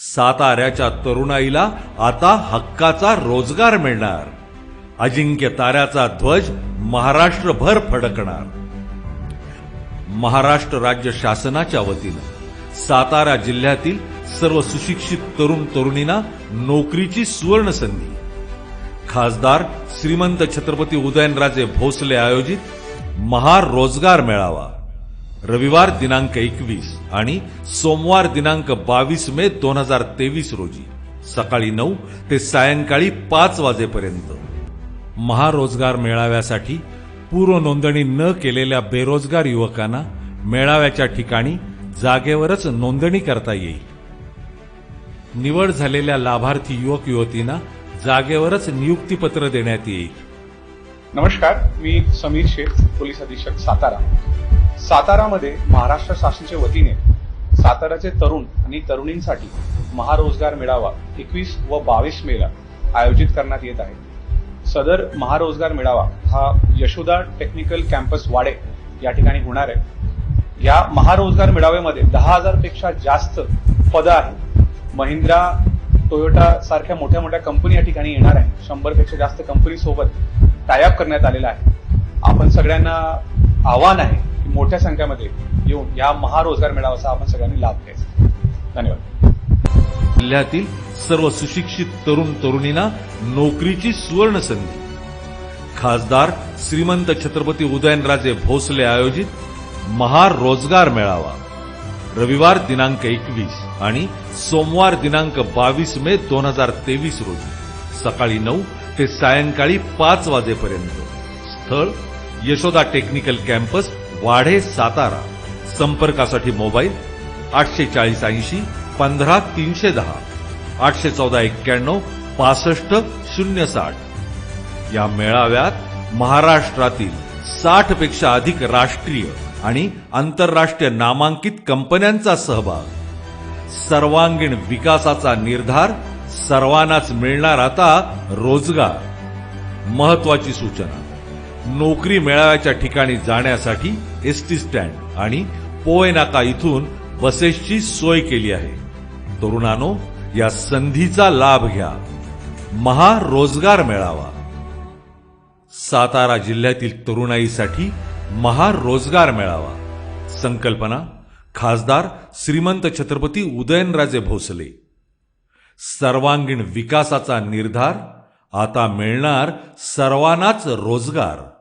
साताऱ्याच्या तरुणाईला आता हक्काचा रोजगार मिळणार. अजिंक्य ताऱ्याचा ध्वज महाराष्ट्रभर फडकणार. महाराष्ट्र राज्य शासनाच्या वतीनं सातारा जिल्ह्यातील सर्व सुशिक्षित तरुण तरुणींना नोकरीची सुवर्ण संधी. खासदार श्रीमंत छत्रपती उदयनराजे भोसले आयोजित महारोजगार मेळावा. रविवार दिनांक एकवीस आणि सोमवार दिनांक बावीस मे दोन हजार तेवीस रोजी सकाळी नऊ ते सायंकाळी पाच वाजेपर्यंत. महारोजगार मेळाव्यासाठी पूर्व नोंदणी न केलेल्या बेरोजगार युवकांना मेळाव्याच्या ठिकाणी जागेवरच नोंदणी करता येईल. निवड झालेल्या लाभार्थी युवक युवतींना जागेवरच नियुक्तीपत्र देण्यात येईल. नमस्कार मी समीर शेख पोलीस अधीक्षक सातारा. सातारामध्ये महाराष्ट्र शासनाच्या वतीने साताराचे तरुण आणि तरुणींसाठी महारोजगार मेळावा एकवीस व बावीस मेला आयोजित करण्यात येत आहे. सदर महारोजगार मेळावा हा यशोदा टेक्निकल कॅम्पस वाडे या ठिकाणी होणार आहे. या महारोजगार मेळाव्यामध्ये दहा हजारपेक्षा जास्त पदं आहेत. महिंद्रा टोयोटा सारख्या मोठ्या मोठ्या कंपनी या ठिकाणी येणार आहे शंभरपेक्षा जास्त कंपनी सोबत टायअप करण्यात आलेला आहे. आपण सगळ्यांना आव्हान आहे मोठ्या संख्येमध्ये येऊन या महारोजगार मेळाव्याचा आपण सगळ्यांनी लाभ घ्यायचा. धन्यवाद. जिल्ह्यातील सर्व सुशिक्षित तरुण तरुणींना नोकरीची सुवर्ण संधी खासदार श्रीमंत छत्रपती उदयनराजे भोसले आयोजित महारोजगार मेळावा. रविवार दिनांक एकवीस आणि सोमवार दिनांक बावीस मे दोन हजार तेवीस रोजी सकाळी नऊ ते सायंकाळी पाच वाजेपर्यंत. स्थळ यशोदा टेक्निकल कॅम्पस वाढे सातारा. संपर्कासाठी मोबाईल आठशे चाळीस ऐंशी पंधरा तीनशे दहा. आठशे चौदा एक्क्याण्णव पासष्ट शून्य साठ. या मेळाव्यात महाराष्ट्रातील साठपेक्षा अधिक राष्ट्रीय आणि आंतरराष्ट्रीय नामांकित कंपन्यांचा सहभाग. सर्वांगीण विकासाचा निर्धार सर्वांनाच मिळणार आता रोजगार. महत्वाची सूचना. नोकरी मेळाव्याच्या ठिकाणी जाण्यासाठी एसटी स्टँड आणि पोयनाका इथून बसेसची सोय केली आहे. तरुणांनो या संधीचा लाभ घ्या. महारोजगार मेळावा. सातारा जिल्ह्यातील तरुणाईसाठी महारोजगार मेळावा. संकल्पना खासदार श्रीमंत छत्रपती उदयनराजे भोसले. सर्वांगीण विकासाचा निर्धार आता मिळणार सर्वांनाच रोजगार.